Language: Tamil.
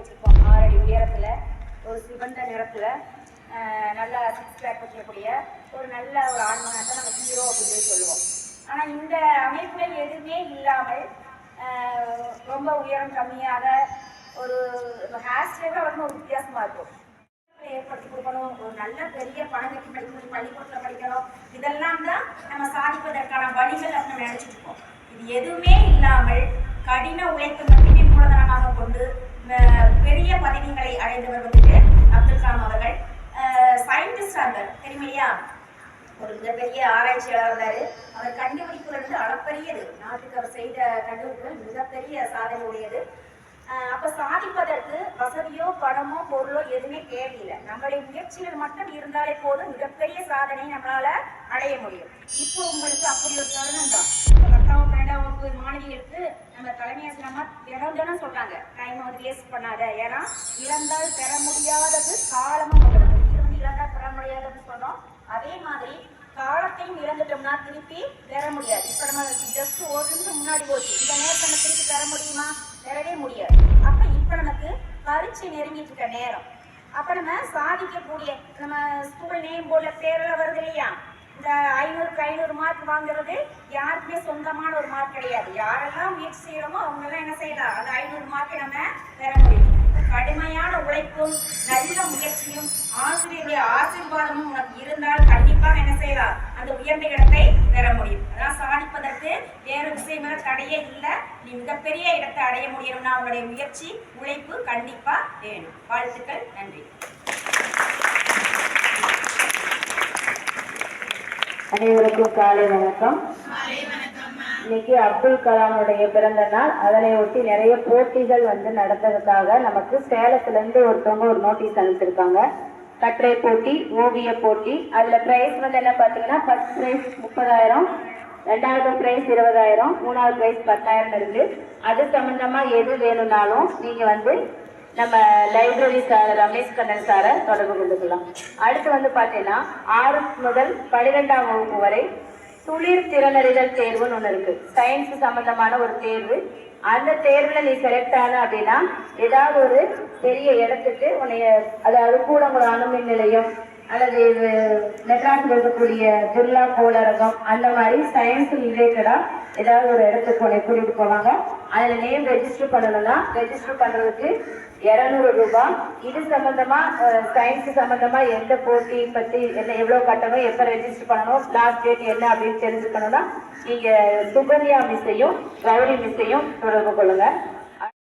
வச்சுருக்கோம். ஆறு உயரத்தில் ஒரு சிவந்த நிறத்தில் நல்ல சிக்ஸ் பேக் வச்சிருக்கக்கூடிய ஒரு நல்ல ஒரு ஆண்மனத்தை நம்ம ஹீரோ அப்படின்னு சொல்லுவோம். ஆனால் இந்த அமைப்புகள் எதுவுமே இல்லாமல் ரொம்ப உயரம் கம்மியாக ஒரு ஹேர் ஸ்டைலாக வந்து ஒரு வித்தியாசமாக இருக்கும். ஏற்படுத்தி கொடுக்கணும். ஒரு நல்ல பெரிய பணத்துக்கு படிக்கணும் பள்ளிக்கூடத்தில் படிக்கணும். இதெல்லாம் தான் நம்ம சாதிப்பதற்கான வழிகள் அப்படின்னு நினச்சிட்டு இருக்கோம். இது எதுவுமே இல்லாமல் கடின உழைப்பு மட்டுமே மூலதனமாக கொண்டு பதவிகளை அடைந்தவர் வந்துட்டு அப்துல் கலாம் அவர்கள். சயின்டிஸ்டாக இருந்தார். தெரியுமையா ஒரு மிகப்பெரிய ஆராய்ச்சியாளர் இருந்தாரு. அவர் கண்டுபிடிப்புகள் வந்து அளப்பரியது. நாட்டுக்கு அவர் செய்த கண்டுபிடிப்புகள் மிகப்பெரிய சாதனை உடையது. அப்ப சாதிப்பதற்கு வசதியோ பணமோ பொருளோ எதுவுமே தேவையில்லை. நம்மளுடைய முயற்சிகள் மட்டும் இருந்தாலே போதும். மிகப்பெரிய சாதனை நம்மளால அடைய முடியும். இப்போ உங்களுக்கு அப்படி ஒரு தருணம் தான். பத்தாம் பன்னெண்டாம் வகுப்பு மாணவிகளுக்கு நம்ம தினம் தினம் சொல்றாங்க டைம் வந்து வேஸ்ட் பண்ணாத. ஏன்னா இழந்தால் பெற முடியாதது காலமும் இது வந்து இழந்தால் பெற முடியாதது சொன்னோம். அதே மாதிரி காலத்தையும் இழந்துட்டோம்னா திருப்பி பெற முடியாது. இப்ப நம்ம ஜஸ்ட் ஒரு நிமிஷம் முன்னாடி போச்சு. இந்த நேரத்தை நம்ம திருப்பி பெற முடியுமா? பெறவே முடியாது. அப்ப இப்ப நமக்கு பரீட்சை நெருங்கிட்டு இருக்க நேரம். அப்ப நம்ம சாதிக்கக்கூடிய நம்ம ஸ்கூல் நேம் போர்டில் பேரெல்லாம் வருது இல்லையா இந்த ஐநூறுக்கு ஐநூறு மார்க் வாங்குறது யாருக்குமே சொந்தமான ஒரு மார்க் கிடையாது. யாரெல்லாம் முயற்சி செய்யறோமோ அவங்க எல்லாம் என்ன செய்யலாம் அந்த ஐநூறு மார்க்கை நம்ம பெற முடியும். கடுமையான உழைப்பும் நல்ல முயற்சியும் ஆசிரியருடைய ஆசீர்வாதமும் உனக்கு இருந்தால் கண்டிப்பாக என்ன செய்யலாம் அந்த உயர்ந்த இடத்தை பெற முடியும். அதான் சாதிப்பதற்கு வேறு விஷயங்கள தடையே இல்லை. நீ மிகப்பெரிய இடத்தை அடைய முடியணும்னா உங்களுடைய முயற்சி உழைப்பு கண்டிப்பா வேணும். வாழ்த்துக்கள். நன்றி. அனைவருக்கும் காலை வணக்கம். இன்னைக்கு அப்துல் கலாமுடைய பிறந்த நாள். அதனை ஒட்டி நிறைய போட்டிகள் வந்து நடத்துறதுக்காக நமக்கு சேலத்துல இருந்து ஒருத்தவங்க ஒரு நோட்டீஸ் அனுப்பிச்சிருக்காங்க. கட்டுரை போட்டி ஓவிய போட்டி. அதுல பிரைஸ் வந்து என்ன பாத்தீங்கன்னா ஃபர்ஸ்ட் பிரைஸ் முப்பதாயிரம் ரெண்டாவது பிரைஸ் இருபதாயிரம் மூணாவது பிரைஸ் பத்தாயிரம் இருக்கு. அது சம்பந்தமா எது வேணும்னாலும் நீங்க வந்து நம்ம லைப்ரரி சார் ரமேஷ் கண்ணன் சாரை தொடர்பு கொண்டுக்கலாம் அடுத்து வந்து பார்த்தீங்கன்னா ஆறு முதல் பன்னிரெண்டாம் வகுப்பு வரை துளிர் திறனறிதல் தேர்வுன்னு ஒன்று இருக்கு. சயின்ஸ் சம்பந்தமான ஒரு தேர்வு. அந்த தேர்வில் நீ செலக்ட் ஆன அப்படின்னா ஏதாவது ஒரு பெரிய இடத்துக்கு உன்னைய அதாவது கூடங்குளம் அணுமின் நிலையம் அல்லது இது மெட்ராஸில் இருக்கக்கூடிய துர்லா கோளரகம் அந்த மாதிரி சயின்ஸ் ரிலேட்டடா ஏதாவது ஒரு இடத்துக்கு உன்னை கூட்டிட்டு போவாங்க. அதுல நேம் ரெஜிஸ்டர் பண்ணணும்னா ரெஜிஸ்டர் பண்றதுக்கு இருநூறு ரூபாய். இது சம்பந்தமா சயின்ஸ் சம்பந்தமா எந்த போட்டி பத்தி என்ன எவ்வளவு கட்டணும் எப்ப ரெஜிஸ்டர் பண்ணணும் லாஸ்ட் டேட் என்ன அப்படின்னு தெரிஞ்சுக்கணும்னா நீங்க சுகன்யா மிஸ்ஸையும் கௌரி மிஸ்ஸையும் தொடர்பு கொள்ளுங்க.